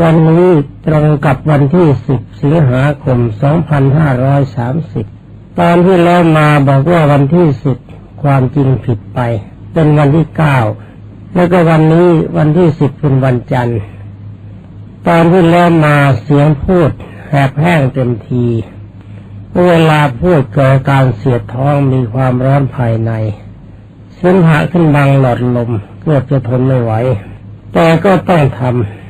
วันนี้ตรงกับวันที่สิบสิงหาคมสองพันห้าร้อยสามสิบตอนที่แล้วมาบอกว่าวันที่สิบความจริงผิดไป เป็นวันที่เก้าแล้วก็วันนี้วันที่สิบเป็นวันจันทร์ ตอนที่แล้วมาเสียงพูดแหบแห้งเต็มที เวลาพูดเกิดการเสียดท้องมีความร้อนภายในเส้นหาขึ้นบังหลอดลมเกือบจะทนไม่ไหว แต่ก็ต้องทำ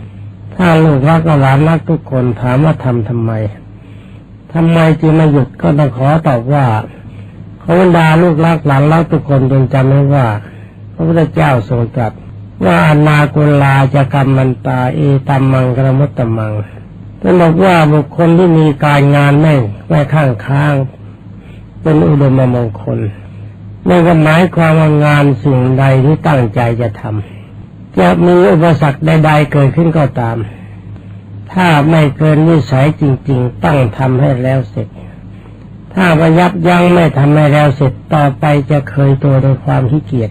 ถ้าลูกรักหลานรักทุกคนถามว่าทำทำไมทำไมจึงไม่หยุดก็ต้องขอตอบว่าเขาบรรดาลูกรักหลานรักทุกคนจงจำไว้ว่า พระพุทธเจ้าทรงตรัสว่าอนากุลาจะกรรมมันตาเอตัมมังกรมุตตมังท่านบอกว่าบุคคลที่มีการงานไม่งไม่ข้างค้าง เป็นอุดมมงคลไม่ก็หมายความว่างานสิ่งใดที่ตั้งใจจะทำ จะมีอุปสรรคใดๆเกิดขึ้นก็ตาม ถ้าไม่เกินวิสัยจริง ๆ ต้องทำให้แล้วเสร็จ ถ้าว่ายับยั้งไม่ทำให้แล้วเสร็จต่อไปจะเคยตัวในความขี้เกียจ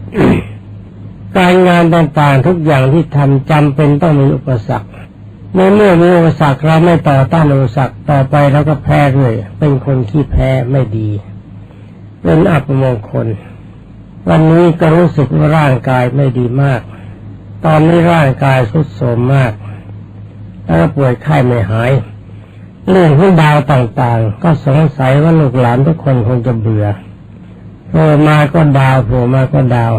การงานต่างๆทุกอย่างที่ทำจำเป็นต้องมีอุปสรรคในเมื่อมีอุปสรรคเราไม่ต่อต้านอุปสรรคต่อไปเราก็แพ้เลยเป็นคนขี้แพ้ไม่ดีเป็นอัปมงคล วันนี้ก็รู้สึกว่าร่างกายไม่ดีมาก ตอนนี้ร่างกายทรุดโทรมมาก แล้วป่วยไข้ไม่หาย เรื่องของดาวต่างๆ ก็สงสัยว่าลูกหลานทุกคนคงจะเบื่อโผล่มาก็ดาวโผล่มาก็ดาว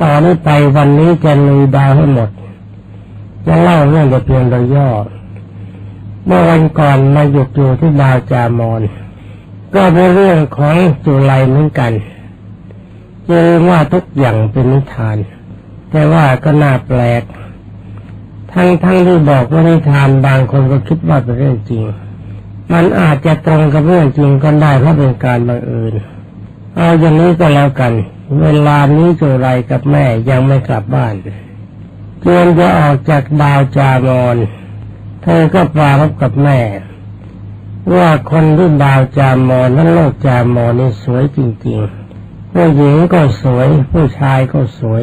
ต่อนนี้ไปวันนี้จะลุยดาวให้หมดจะเล่าเรื่องแต่เพียงโดยย่อเมื่อวันก่อนมาหยุดอยู่ที่ดาวจามอนก็เป็นเรื่องของจุไลเหมือนกันเจอว่าทุกอย่างเป็นนิทาน แต่ว่าก็น่าแปลก ทั้งทั้งที่บอกว่านิทานบางคนก็คิดว่าเป็นเรื่องจริง มันอาจจะตรงกับเรื่องจริงก็ได้เพราะเป็นการบังเอิญเอาอย่างนี้ก็แล้วกัน เวลานี้จุไรกับแม่ยังไม่กลับบ้านเตรียมจะออกจากดาวจามอนเธอก็ปรารบกับแม่ ว่าคนที่ดาวจามอนนั้นโลกจามอนนี่สวยจริงๆผู้หญิงก็สวย ผู้ชายก็สวย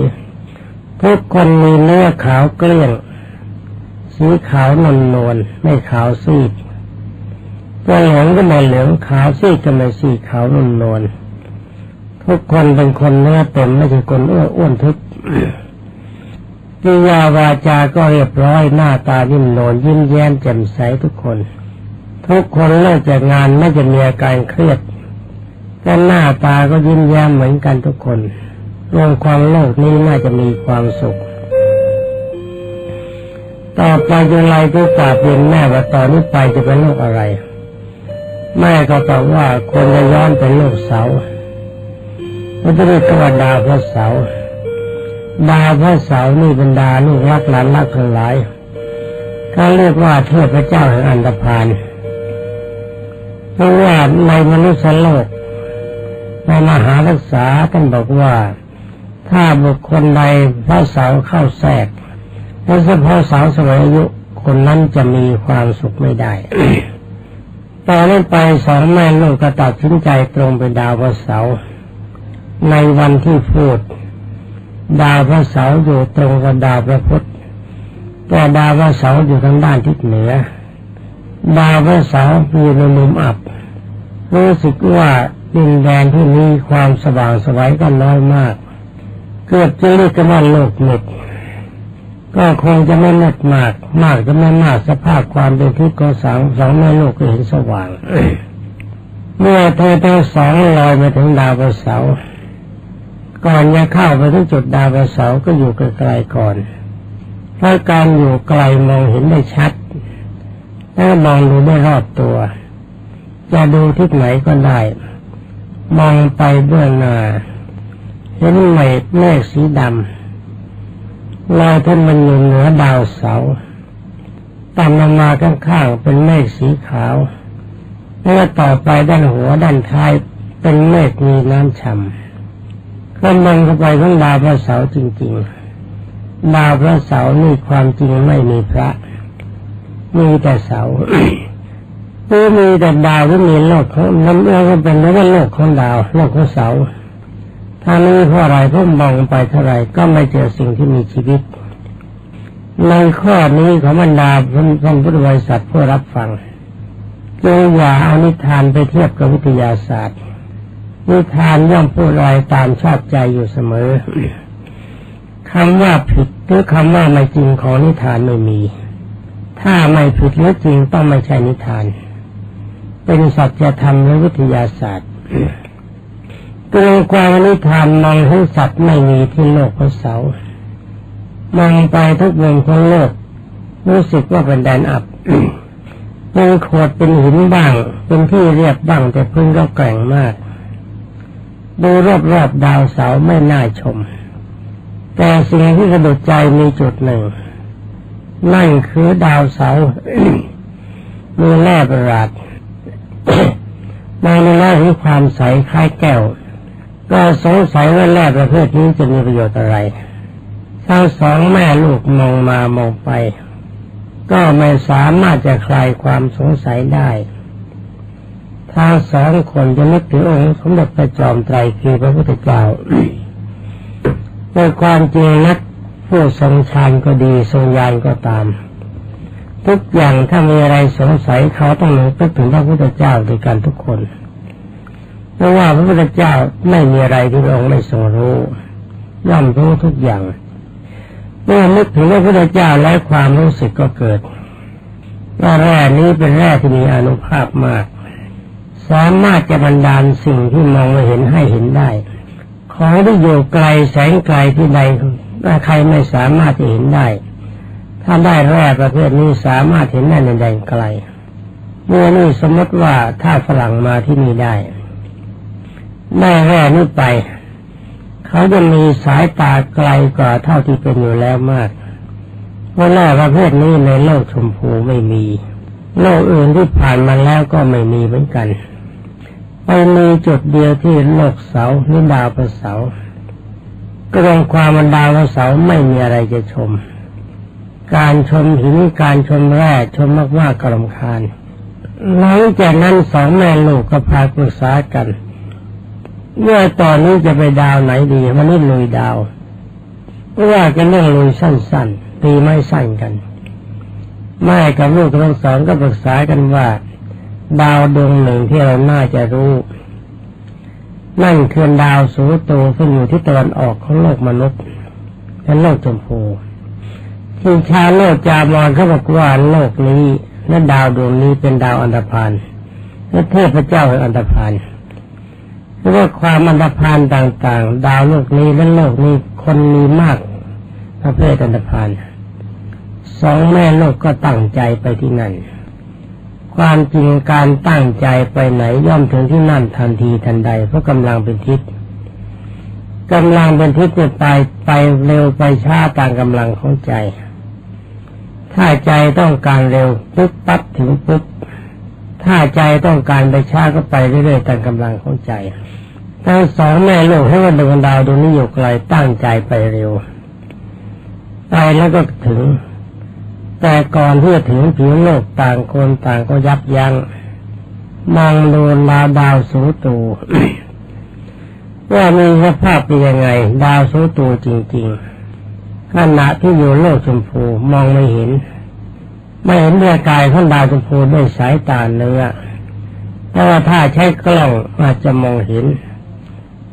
ทุกคนมีเนื้อขาวเกลี้ยง สีขาวนวลนวลไม่ขาวซีดก็เหลืองก็ไม่เหลืองขาวซีดก็ไม่ซีดขาวนวลนวลทุกคนเป็นคนเนื้อเต็มไม่ใช่คนอ้วนอ้วนทึบกิยาวาจาก็เรียบร้อยหน้าตายิ้มโนนยิ้มแย้มแจ่มใสทุกคน ทุกคนเลิกจากงานไม่จะมีอาการเครียดแต่หน้าตาก็ยิ้มแย้มเหมือนกันทุกคน รวมความโลกนี้น่าจะมีความสุข ต่อไปจะไรก็กราบเรียนแม่ว่าตอนนี้ไปจะเป็นโรคอะไร แม่ก็ตอบว่าคนจะย้อนเป็นโรคเสาพระพุทธเจ้าดาวพระเสาดาวพระเสานี่บรรดาลูกรักหลานรักทั้งหลายเขาเรียกว่าเทพเจ้าแห่งอันธพาลเพราะว่าในมนุษย์โลกในมหารักษาท่านบอกว่า ถ้าบุคคลใดพระสาร์เข้าแทรกแล้วเฉพาะสาวสมัยอายุคนนั้นจะมีความสุขไม่ได้ตอนนี้ไปสองแม่ลูกก็ตัดสินใจตรงไปดาวพระเสา ในวันที่พูด ดาวพระเสาอยู่ตรงกับดาวพระพุธแต่ดาวพระเสาอยู่ทางด้านทิศเหนือ ดาวพระเสาอยู่ในมุมอับรู้สึกว่าดินแดนที่มีความสว่างสวัยก็น้อยมาก เกิดจะเรียกกันว่าโลกหมดก็คงจะไม่มืดมาก มากจะไม่มากสภาพความเป็นทิศก็สองสองแม่โลกก็เห็นสว่าง เมื่อเธอทั้งสองลอยมาถึงดาวพรเสาก่อนจะเข้าไปถึงจุดดาวเสาก็อยู่ไกลๆก่อนเพราะการอยู่ไกลมองเห็นได้ชัดและมองดูได้รอบตัว จะดูทิศไหนก็ได้ มองไปเบื้องหน้า เห็นเมฆเมฆสีดำลอยขึ้นมันอยู่เหนือดาวเสาต่ำลงมาข้างๆเป็นเมฆสีขาวแล้วต่อไปด้านหัวด้านท้ายเป็นเมฆมีน้ำฉ่ำก็มองเข้าไปของดาวพระเสาจริงๆ ดาวพระเสานี่ความจริงไม่มีพระ มีแต่เสาหรือมีแต่ดาวหรือมีโลกของน้ำเอื้อก็เป็นแล้วว่าโลกของดาวโลกของเสา ถ้านี้เพราะอะไรเพราะมองไปเท่าไรก็ไม่เจอสิ่งที่มีชีวิต ในข้อนี้ของบรรดาท่านพุทธบริษัทผู้รับฟังจงอย่าเอานิทานไปเทียบกับวิทยาศาสตร์ นิทานย่อมพูดอะไรตามชอบใจอยู่เสมอคำว่าผิดหรือคำว่าไม่จริงของนิทานไม่มี ถ้าไม่ผิดหรือจริงต้องไม่ใช่นิทาน เป็นสัจธรรมหรือวิทยาศาสตร์ กรงความนิทานมองให้สัตว์ไม่มีที่โลกพระเสามองไปทุกมุมของโลก รู้สึกว่าเป็นแดนอับเป็นโขดเป็นหินบ้าง เป็นที่เรียบบ้างแต่พื้นก็แกร่งมาก ดูรอบๆดาวเสาไม่น่าชม แต่สิ่งที่สะดุดใจมีจุดหนึ่ง นั่นคือดาวเสามีแร่ประหลาดมองในแร่ของความใสคล้ายแก้ว ก็สงสัยว่าแร่ประเภทนี้จะมีประโยชน์อะไรทั้งสองแม่ลูกมองมามองไป ก็ไม่สามารถจะคลายความสงสัยได้ทั้งสองคนจะนึกถึงองค์สมเด็จพระจอมไตรคือพระพุทธเจ้าในความจริงนักผู้ทรงฌานก็ดีทรงญาณก็ตาม ทุกอย่างถ้ามีอะไรสงสัยเขาต้องนึกถึงพระพุทธเจ้าด้วยกันทุกคน เพราะว่าพระพุทธเจ้าไม่มีอะไรที่พระองค์ไม่ทรงรู้ ย่อมรู้ทุกอย่าง เมื่อนึกถึงพระพุทธเจ้าแล้วความรู้สึกก็เกิดว่าแร่นี้เป็นแร่ที่มีอนุภาพมาก สามารถจะบันดาลสิ่งที่มองไม่เห็นให้เห็นได้ ของที่อยู่ไกลแสงไกลที่ใดถ้าใครไม่สามารถจะเห็นได้ ถ้าได้แร่ประเภทนี้สามารถเห็นได้ในแดนไกลเมื่อนี้สมมติว่าถ้าฝรั่งมาที่นี่ได้ ได้แร่นี้ไป เขาจะมีสายตาไกลกว่าเท่าที่เป็นอยู่แล้วมากว่าแร่ประเภทนี้ในโลกชมพูไม่มี โลกอื่นที่ผ่านมาแล้วก็ไม่มีเหมือนกันไปมีจุดเดียวที่โลกเสาหรือดาวประเสาก็รงความมันดาวประเสาไม่มีอะไรจะชม การชมหินการชมแร่ชมมากๆกรำคาญหลังจากนั้นสองแม่ลูกก็พาปรึกษากัน เมื่อตอนนี้จะไปดาวไหนดีมันนี่ลุยดาวเพว่ากันเรื่องลุยสั้นๆตีไม่สั้นกันแม่กับลูกทั้งสองก็ปรึกษากันว่า ดาวดวงหนึ่งที่เราน่าจะรู้ นั่นคือดาวสูโตซึ่งอยู่ที่ตะวันออกของโลกมนุษย์เป็นโลกชมพูที่ชาโลกจามอนเขาบอกว่าโลกนี้และดาวดวงนี้เป็นดาวอันดพานและเทพเจ้าแห่งอันดพาน เราะว่าความอันดพานต่างๆ ดาวโลกนี้และโลกนี้คนมีมากประเภทอันดพานสองแม่โลกก็ตั้งใจไปที่นั่น ความจริงการตั้งใจไปไหนย่อมถึงที่นั่นทันทีทันใดเพราะกำลังเป็นทิศกำลังเป็นทิศจะไปไปเร็วไปช้าตามกำลังของใจ ถ้าใจต้องการเร็วปุ๊บปั๊บถึงปุ๊บ ถ้าใจต้องการไปช้าก็ไปเรื่อยๆตามกำลังของใจทั้งสองแม่ลูกให้ว่าดวงดาวดวงนี้อยู่ไกลตั้งใจไปเร็วไปแล้วก็ถึง แต่ก่อนที่จะถึงผิวโลกต่างคนต่างก็ยับยัง้งมองดูดาวดาวสูตูว่ามีสภาพเป็นยังไง ดาวสูตูจริง ๆ ขณะที่อยู่โลกชมพูมองไม่เห็น ไม่เห็นเรือกายของดาวชมพูด้วยสายตาเนื้อแต่ว่าถ้าใช้กล้องอาจจะมองเห็น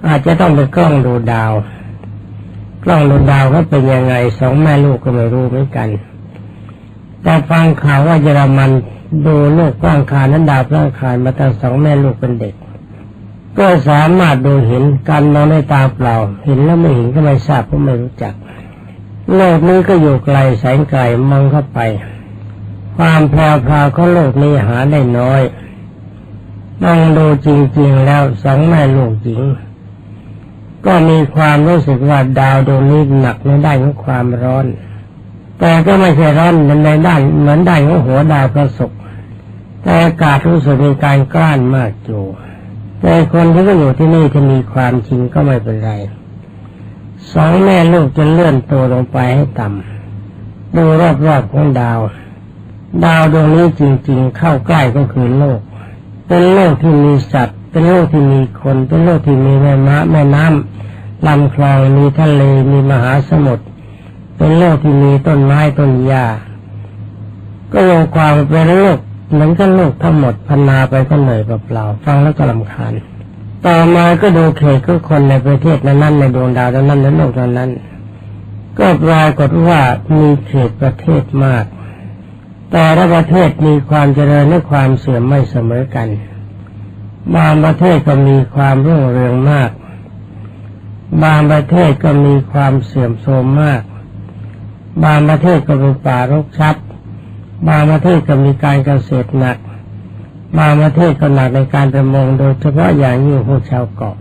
อาจจะต้องไปกล้องดูดาว กล้องดูดาวเขาเป็นยังไงสองแม่ลูกก็ไม่รู้เหมือนกัน แต่ฟังข่าวว่าเยอรมันดูโลกกว้างคานั้นดาวกว้างคานมาตั้งสองแม่ลูกเป็นเด็ก ก็สามารถดูเห็นการมองในตาเปล่า เห็นแล้วไม่เห็นก็ไม่ทราบเพราะไม่รู้จักโลกนี้ก็อยู่ไกลแสงไกลมองเข้าไป ความแพรวพาของโลกนี้หาได้น้อยต้องดูจริงๆแล้วสองแม่ลูกหญิง ก็มีความรู้สึกว่าดาวดวงนี้หนักในด้านของความร้อน แต่ก็ไม่ใช่ร้อนในด้านเหมือนด้านของหัวดาวพระศุกแต่อากาศรู้สึกมีการกลั้นมากอยู่แต่คนที่ก็อยู่ที่นี่จะมีความจริงก็ไม่เป็นไรสองแม่ลูกจะเลื่อนตัวลงไปให้ต่ำดูรอบๆของดาว ดาวดวงนี้จริงๆ เข้าใกล้ก็คือโลก เป็นโลกที่มีสัตว์ เป็นโลกที่มีคน เป็นโลกที่มีแม่ม้าแม่น้ำลำคลองมีทะเลมีมหาสมุทรเป็นโลกที่มีต้นไม้ต้นหญ้าก็รวมความเป็นโลกเหมือนกันโลกทั้งหมดพันนาไปก็เหนื่อยเปล่าๆฟังแล้วก็ลำคาญต่อมาก็ดูเขตก็คนในประเทศนั้นๆในดวงดาวนั้นๆในโลกนั้นๆก็ปรากฏว่ามีเขตประเทศมาก แต่ละประเทศมีความเจริญและความเสื่อมไม่เสมอกัน บางประเทศก็มีความรุ่งเรืองมาก บางประเทศก็มีความเสื่อมโทรมมาก บางประเทศก็เป็นป่ารกชัดบางประเทศก็มีการเกษตรหนัก บางประเทศก็หนักในการประมงโดยเฉพาะอย่างยิ่งพวกชาวเกาะ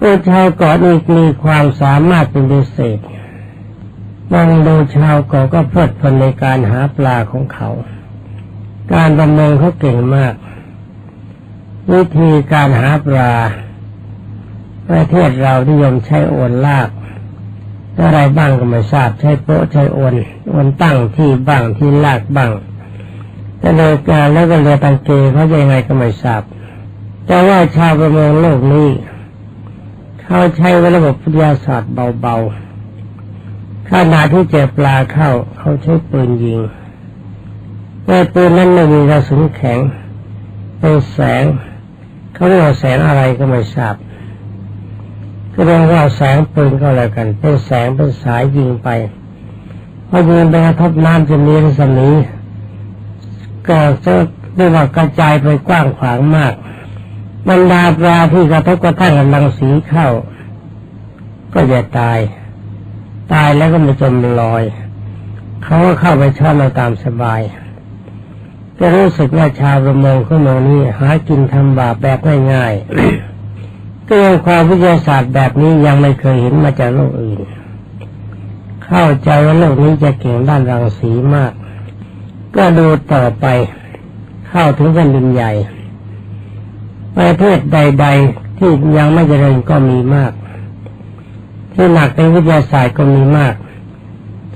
พวกชาวเกาะนี่มีความสามารถเป็นพิเศษ มองดูชาวเกาะก็เพลิดเพลินในการหาปลาของเขา การประมงเขาเก่งมาก วิธีการหาปลา ประเทศเรานิยมใช้โอนลากอะไรบ้างก็ไม่ทราบใช้โป๊ะใช้โอนโอนตั้งที่บ้างที่ลากบ้างแต่เลยการแล้วก็เรือตังเกเขายังไงก็ไม่ทราบ แต่ว่าชาวประมงโลกนี้ เขาใช้ระบบวิทยาศาสตร์เบาๆ ขณะที่เจอปลาเข้าเขาใช้ปืนยิงแต่ปืนนั้นไม่มีกระสุนแข็งเป็นแสงเขาเรียกว่าแสงอะไรก็ไม่ทราบก็เรียกว่าแสงปืนก็แล้วกัน เป็นแสงเป็นสายยิงไปพอยิงไปกระทบน้ำจะมีรัศมีก็จะเรียกว่ากระจายไปกว้างขวางมากบรรดาปลาที่กระทบกระทั่งกับรังสีเข้า ก็จะตาย ตายแล้วก็ไม่จมลอย เขาก็เข้าไปชอบเราตามสบายก็รู้สึกว่าชาวประมงของเมืองนี้หากินทำบาปแบบง่ายๆก็ยังความวิทยาศาสตร์แบบนี้ยังไม่เคยเห็นมาจากโลกอื่น เข้าใจว่าโลกนี้จะเก่งด้านรังสีมาก ก็ดูต่อไปเข้าถึงแผ่นดินใหญ่ประเทศใด ๆ ที่ยังไม่เจริญก็มีมาก ที่หนักในวิทยาศาสตร์ก็มีมาก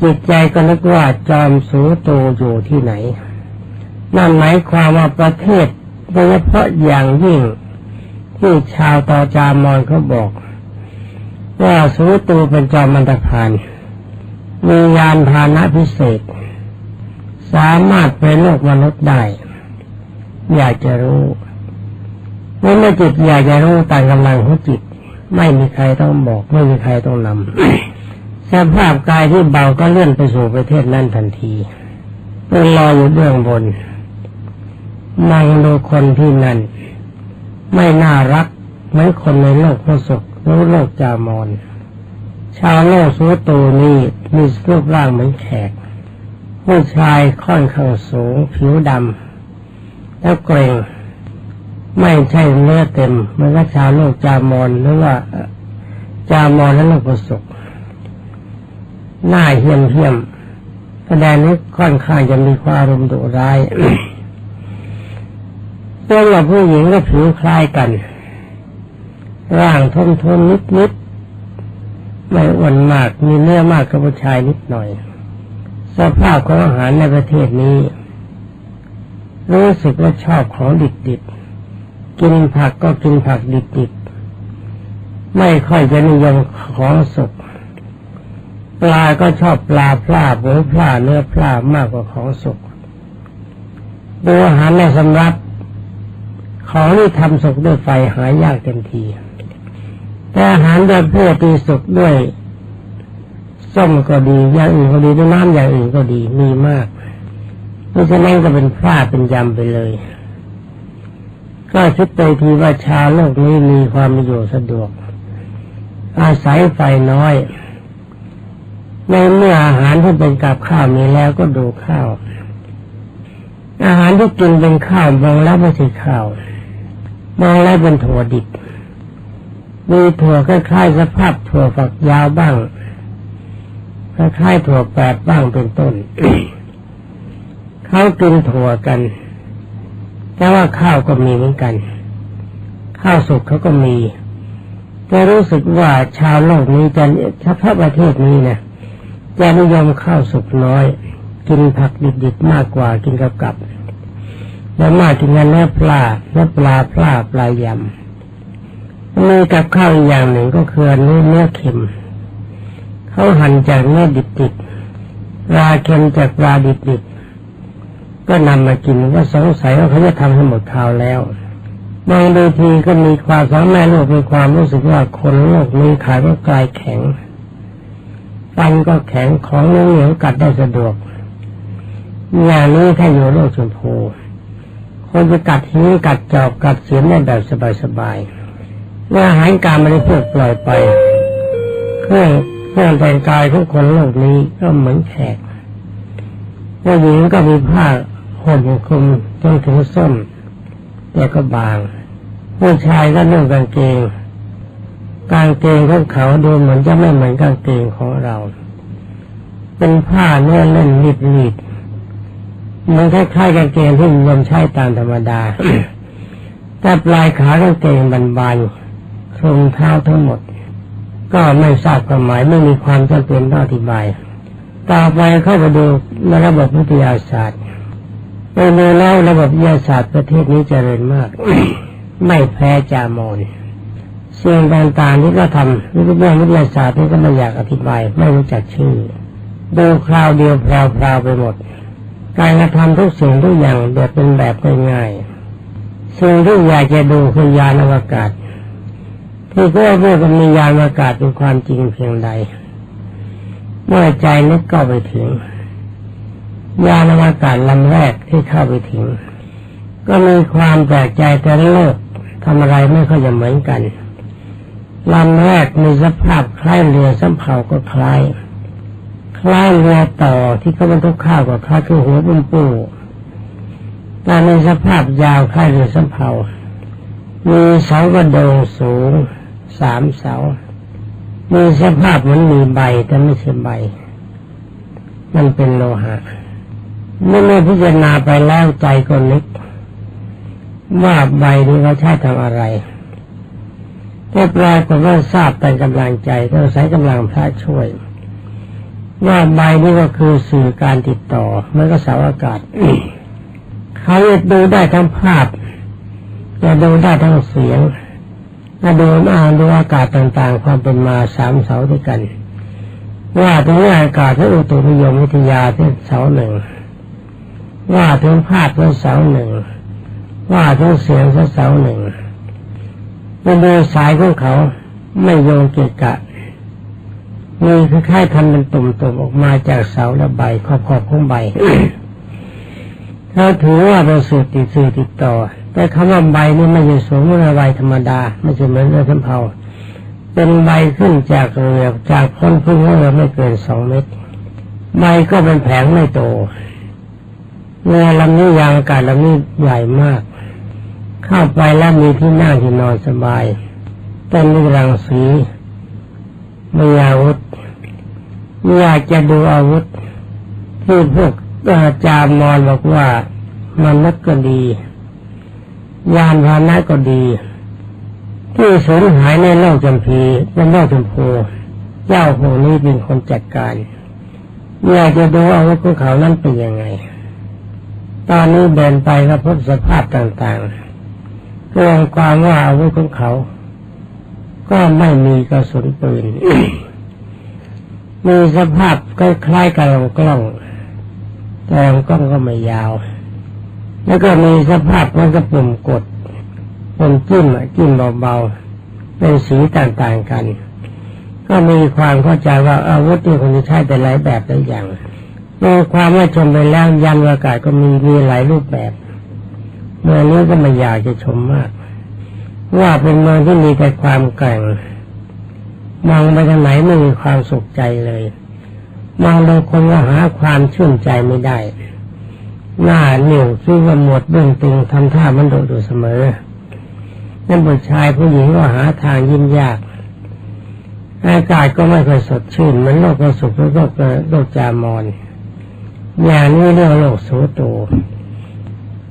จิตใจก็นึกว่าจอมสูโตอยู่ที่ไหน นั่นหมายความว่าประเทศโดยเฉพาะอย่างยิ่งที่ชาวตอจามอนเขาบอก ว่าสูตูเป็นจอมมันตพานมียานพาหนะพิเศษ สามารถไปโลกมนุษย์ได้ อยากจะรู้เมื่อจิตอยากจะรู้ตามกำลังของจิต ไม่มีใครต้องบอก ไม่มีใครต้องนำสภาพกายที่เบาก็เลื่อนไปสู่ประเทศนั้นทันทีเป็นรออยู่เบื้องบนนั่งดูคนที่นั่น ไม่น่ารักเหมือนคนในโลกพระสุขหรือโลกจามอนชาวโลกสุตูนี้มีรูปร่างเหมือนแขก ผู้ชายค่อนข้างสูง ผิวดำแล้วเกรง ไม่ใช่เนื้อเต็มเหมือนกับชาวโลกจามอนหรือว่าจามอนและโลกประสบหน้าเหี้ยมเหี้ยมแสดงนี้ค่อนข้างจะมีความอารมณ์ดุร้ายตัวเราผู้หญิงก็ผิวคล้ายกัน ร่างทนทนนิดนิดไม่อ้วนมาก มีเนื้อมากกับผู้ชายนิดหน่อย สภาพของอาหารในประเทศนี้ รู้สึกว่าชอบของดิบดิบ กินผักก็กินผักดิบดิบไม่ค่อยจะนิยมของสุกปลาก็ชอบปลาพลาหมูพลาเนื้อพลามากกว่าของสุกดูอาหารในสำรับของที่ทำสุกด้วยไฟหายากเต็มที แต่อาหารโดยพวกที่สุกด้วยส้มก็ดีอย่างอื่นก็ดีด้วยน้ำอย่างอื่นก็ดีมีมากเพราะฉะนั้นก็เป็นพลาดเป็นยำไปเลย ก็คิดไปทีว่าชาโลกนี้มีความอยู่สะดวก อาศัยไฟน้อย ในเมื่ออาหารที่เป็นกับข้าวมีแล้วก็ดูข้าว อาหารที่กินเป็นข้าวมองแล้วไม่ใช่ข้าวมองแล้วเป็นถั่วดิบมีถั่วคล้ายๆสภาพถั่วฝักยาวบ้างคล้ายๆถั่วแปดบ้างเป็นต้น เขากินถั่วกัน แต่ว่าข้าวก็มีเหมือนกัน ข้าวสุกเขาก็มีแต่รู้สึกว่าชาวโลกนี้จะเฉพาะประเทศนี้นะจะนิยมข้าวสุกน้อย กินผักดิบๆมากกว่ากินกับกับแล้วมากกินเนื้อปลาเนื้อปลาปลาปลายำมีกับข้าวอีกอย่างหนึ่งก็คือเนื้อเนื้อเค็มเขาหั่นจากเนื้อดิบๆปลาเค็มจากปลาดิบๆ ก็นำมากินว่าสงสัยว่าเขาจะทำให้หมดข่าวแล้วบางทีทีก็มีความสองแม่ลูกมีความรู้สึกว่าคนโลกนี้ขายก็กลายแข็งปันก็แข็งของเหนียวกัดได้สะดวกอย่างนี้ถ้าอยู่โลกชมพูคนจะกัดหิ้งกัดจอบกัดเสียมได้แบบสบายๆเมื่ออาหารการไม่ได้พูดปล่อยไปเครื่องเครื่องแต่งกายของคนโลกนี้ก็เหมือนแขกผู้หญิงก็มีผ้า ห่มคลุมจนถึงส้นแต่ก็บางผู้ชายก็นุ่งกางเกง กางเกงของเขาดูเหมือนจะไม่เหมือนกางเกงของเรา เป็นผ้าเนื้อเล่นนิดนิดมันคล้ายๆกางเกงที่นมใช้ตามธรรมดา แต่ปลายขากางเกงบานๆคลุมเท้าทั้งหมด ก็ไม่ทราบความหมายไม่มีความจำเป็นต้องอธิบาย ต่อไปเข้าไปดูในระบบวิทยาศาสตร์ ไปดูแล้วระบบวิทยาศาสตร์ประเทศนี้เจริญมาก ไม่แพ้จามอนสิ่งต่างๆที่ก็ทำวิทยาวิทยาศาสตร์ที่ก็ไม่อยากอธิบาย ไม่รู้จักชื่อดูคราวเดียวพรวๆไปหมด การกระทำทุกสิ่งทุกอย่างแบบเป็นแบบง่ายๆสิ่งที่อยากจะดูคือยานอวกาศที่เพื่อเพื่อมียานอวกาศเป็นความจริงเพียงใดเมื่อใจนึกก็ไปถึง ยานอวกาศลำแรกที่เข้าไปถึง ก็มีความแปลกใจแต่โลกทำอะไรไม่ค่อยจะเหมือนกันลำแรกมีสภาพคล้ายเรือสำเภาก็คล้าย คล้ายเรือต่อที่เขาบรรทุกข้าวกับคล้ายคือหัวปุ้มปูแต่ในสภาพยาวคล้ายเรือสำเภามีเสากระโดงสูงสามเสา มีสภาพเหมือนมีใบแต่ไม่ใช่ใบ มันเป็นโลหะ เมื่อเมื่อพิจารณาไปแล้วใจก็นึกว่าใบนี้เขาใช้ทำอะไรแต่ปลายก็ว่าทราบเป็นกำลังใจต้องใช้กำลังพระช่วย ว่าใบนี้ก็คือสื่อการติดต่อมันก็สาวอากาศเขาจะดูได้ทั้งภาพจะดูได้ทั้งเสียงจะดูอ่านดูอากาศต่างๆ ความเป็นมาสามเสาด้วยกัน ว่าถึงอากาศที่อุตุนิยมวิทยาที่เสาหนึ่ง ว่าถึงภาพที่เสาหนึ่ง ว่าถึงเสียงที่เสาหนึ่งเป็นโดยสายของเขาไม่โยงเกะกะมีคล้ายๆทำเป็นตุ่มๆออกมาจากเสาและใบขอบๆของใบเขาถือว่าเป็นสื่อติดสื่อติดต่อ แต่คำว่าใบนี่ไม่ใช่สมื่อใบธรรมดา ไม่ใช่เหมือนเรือสำเภาเป็นใบขึ้นจากเรือจากพ้นพึ่งเรือไม่เกินสองเมตรใบก็เป็นแผงไม่โต เรือลำนี้ยางอากาศลำนี้ใหญ่มาก เข้าไปแล้วมีที่นั่งที่นอนสบายเป็นรังสีมีอาวุธอยากจะดูอาวุธ ที่พวกอาจารย์มอนบอกว่ามันนักก็ดี ยานพานะก็ดี ที่สูญหายในโลกจำพีในโลกจำพูเจ้าพวกนี้เป็นคนจัดการอยากจะดูอาวุธของเขานั้นเป็นยังไง ตอนนี้เดินไปก็พบสภาพต่างๆเรื่องความว่าอาวุธของเขา ก็ไม่มีกระสุนปืน มีสภาพคล้ายๆกับลำกล้อง แต่ลำกล้องก็ไม่ยาว แล้วก็มีสภาพมันก็ปุ่มกดปุ่มจิ้มจิ้มเบาๆ เป็นสีต่างๆกัน ก็มีความเข้าใจว่าอาวุธที่คนจะใช้แต่หลายแบบหลายอย่าง มีความว่าชมไปแล้วยันอากาศก็มีมีหลายรูปแบบเมื่อนี้ก็ไม่อยากจะชมมาก ว่าเป็นเมืองที่มีแต่ความแกร่งมองไปทางไหนไม่มีความสุขใจเลยมองดูคนก็หาความชื่นใจไม่ได้ หน้าเหนียวซึ่งว่าหมดเบื้องตึงทำท่ามันโดดอยู่เสมอนั่นผู้ชายผู้หญิงก็หาทางยิ้มยากอากาศก็ไม่ค่อยสดชื่นเหมือนโลกกระสุกแล้วก็โลกจามอน อย่างนี้เรื่องโลกโสโต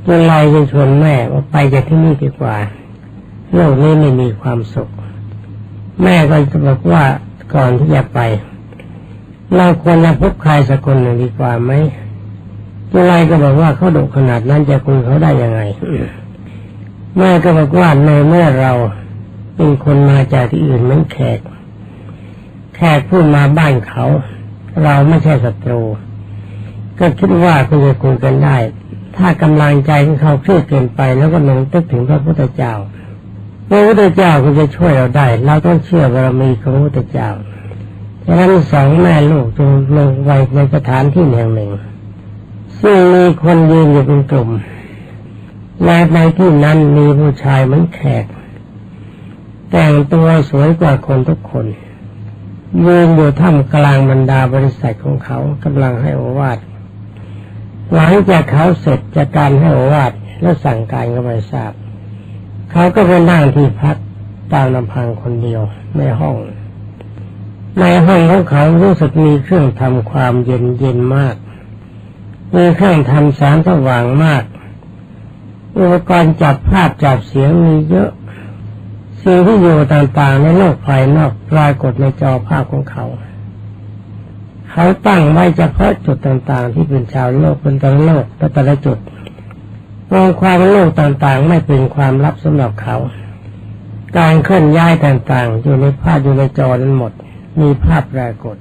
จนไล่จะชวนแม่ว่าไปจากที่นี่ดีกว่า โลกนี้ไม่มีความสุข แม่ก็จะบอกว่าก่อนที่จะไป เราควรจะพบใครสักคนหนึ่งดีกว่าไหมยังไงก็บอกว่าเขาดุขนาดนั้นจะคุยเขาได้ยังไงแม่ก็บอกว่าในเมื่อเราเป็นคนมาจากที่อื่นเหมือนแขก แขกพูดมาบ้านเขา เราไม่ใช่ศัตรู ก็คิดว่าคุณจะคุยกันได้ ถ้ากำลังใจของเขาเครียดเกินไป แล้วก็ลงตึกถึงพระพุทธเจ้าพระพุทธเจ้าคุณจะช่วยเราได้ เราต้องเชื่อบารมีของพระพุทธเจ้าฉะนั้นสองแม่ลูกจงลงไว้ในสถานที่แห่งหนึ่ง ซึ่งมีคนยืนอยู่เป็นกลุ่มและในที่นั้นมีผู้ชายเหมือนแขก แต่งตัวสวยกว่าคนทุกคนยืนอยู่ท่ามกลางบรรดาบริษัทของเขากำลังให้อวาท หลังจากเขาเสร็จจากการให้โอวาทและสั่งการก็ไม่ทราบ เขาก็ไปนั่งที่พักตามลำพังคนเดียวในห้อง ในห้องของเขารู้สึกมีเครื่องทำความเย็นเย็นมาก มีเครื่องทำแสงสว่างมากอุปกรณ์จับภาพจับเสียงมีเยอะ สิ่งที่อยู่ต่างๆในโลกภายนอกปรากฏในจอภาพของเขา เขาตั้งไว้เฉพาะจุดต่างๆ ที่เป็นชาวโลกเป็นต่ละโลกแต่ละจุดมองความโลกต่างๆ ไม่เป็นความลับสำหรับเขา การเคลื่อนย้ายต่างๆ อยู่ในภาพอยู่ในจอนั้นหมด มีภาพปรากฏ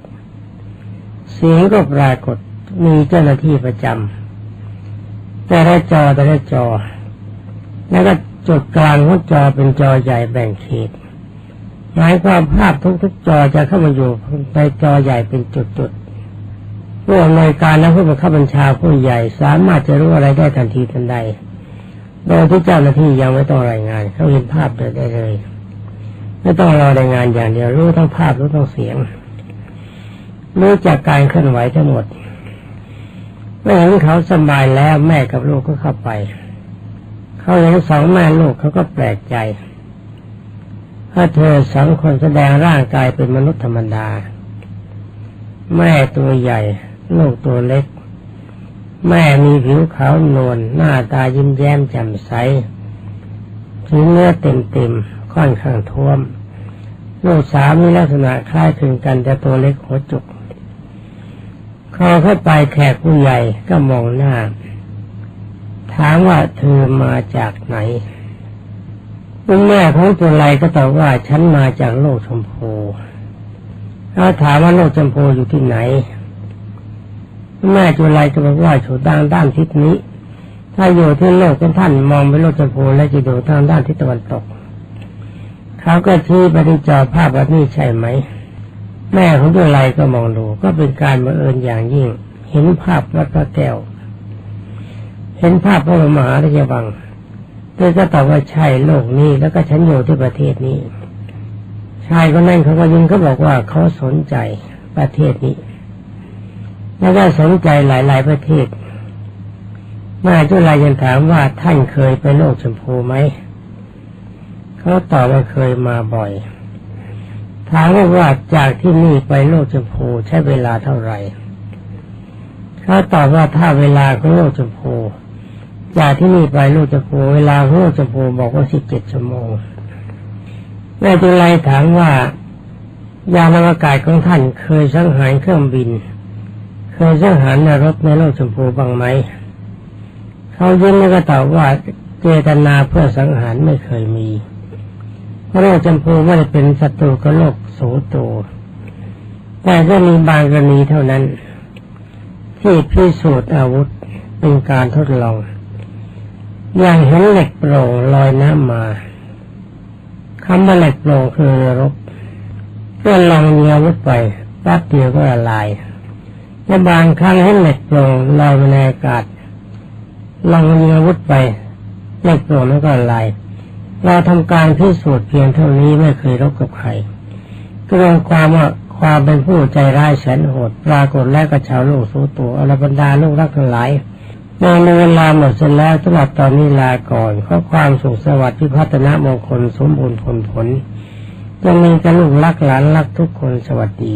เสียงก็ปรากฏ มีเจ้าหน้าที่ประจำแต่ละจอแต่ละจอ แล้วก็จุดกลางของจอเป็นจอใหญ่แบ่งเขตหมายความภาพทุกๆจอจะเข้ามาอยู่ในจอใหญ่เป็นจุดๆ ผู้อำนวยการและผู้บังคับบัญชาผู้ใหญ่สามารถจะรู้อะไรได้ทันทีทันใด โดยที่เจ้าหน้าที่ยังไม่ต้องรายงานเขาเห็นภาพได้เลยไม่ต้องรอรายงานอย่างเดียวรู้ทั้งภาพรู้ทั้งเสียงรู้จากการเคลื่อนไหวทั้งหมดเมื่อเห็นเขาสบายแล้วแม่กับลูกก็เข้าไป เขาเห็นสองแม่ลูกเขาก็แปลกใจถ้าเธอสองคนแสดงร่างกายเป็นมนุษย์ธรรมดา แม่ตัวใหญ่ ลูกตัวเล็ก แม่มีผิวขาวนวลหน้าตายิ้มแย้มแจ่มใสผิวเนื้อเต็มเต็มค่อนข้างท้วม ลูกสาวมีลักษณะคล้ายคลึงกันแต่ตัวเล็กหัวจุกคอเข้าไปแขกผู้ใหญ่ก็มองหน้า ถามว่าเธอมาจากไหนคุณแม่ของตัวไรก็ตอบว่าฉันมาจากโลกชมพูถ้าถามว่าโลกชมพูอยู่ที่ไหน แม่จุไรก็บอกว่าอยู่ด้านด้านทิศนี้ ถ้าอยู่ที่โลกของท่านมองไปโลกชมพูแล้วจะดูทางด้านทิศตะวันตก เขาก็ชี้ปที่จอภาพว่านี่ใช่ไหม แม่ของตัวไรก็มองดูก็เป็นการบังเอิญอย่างยิ่ง เห็นภาพวัดพระแก้ว เห็นภาพพระมหาราชวังเธอก็ตอบว่าใช่โลกนี้แล้วก็ฉันอยู่ที่ประเทศนี้ชายคนนั้นเขาก็ยิงเขาบอกว่าเขาสนใจประเทศนี้ แล้วก็สนใจหลาย ๆ ประเทศมาจุลายังถามว่าท่านเคยไปโลกชมพูไหมเขาตอบว่าเคยมาบ่อยถามว่าจากที่นี่ไปโลกชมพูใช้เวลาเท่าไหร่เขาตอบว่าถ้าเวลาของโลกชมพูจากที่นี่ไปโลกจะโพเวลาลูกจะโพบอกว่าสิบเจ็ดชั่วโมงแม่จุไรถามว่ายานอวกาศของท่านเคยสังหารเครื่องบิน เคยสังหารนรกในโลกชมพูบ้างไหม เขายิ้มแล้วก็ตอบว่าเจตนาเพื่อสังหารไม่เคยมีเพราะโลกชมพูไม่ได้เป็นศัตรูกับโลกโสโต แต่ก็มีบางกรณีเท่านั้น ที่พิสูจน์อาวุธเป็นการทดลอง อย่างเห็นเหล็กโปร่งลอยน้ำมาคำว่าเหล็กโปร่งคือรบเพื่อลองเงียวุธไปแป๊บเดียวก็ละลาย และบางครั้งเห็นเหล็กโปร่งลอยในอากาศลองเงียวุธไปเหล็กโปร่งแล้วก็ลายเราทำการพิสูจน์เพียงเท่านี้ไม่เคยรบกับใครก็เป็นความว่าความเป็นผู้ใจร้ายแสนโหดปรากฏและกระชาวโลกสู้ตัวอรบรรดาลูกรักทั้งหลายในเวลาหมดเสร็จแล้วสำหรับตอนนี้ลาก่อนข้อความสุขสวัสดิ์ที่พัฒนามงคลสมบูรณ์ผลผลจะมีกันลูกรักหลานรักทุกคนสวัสดี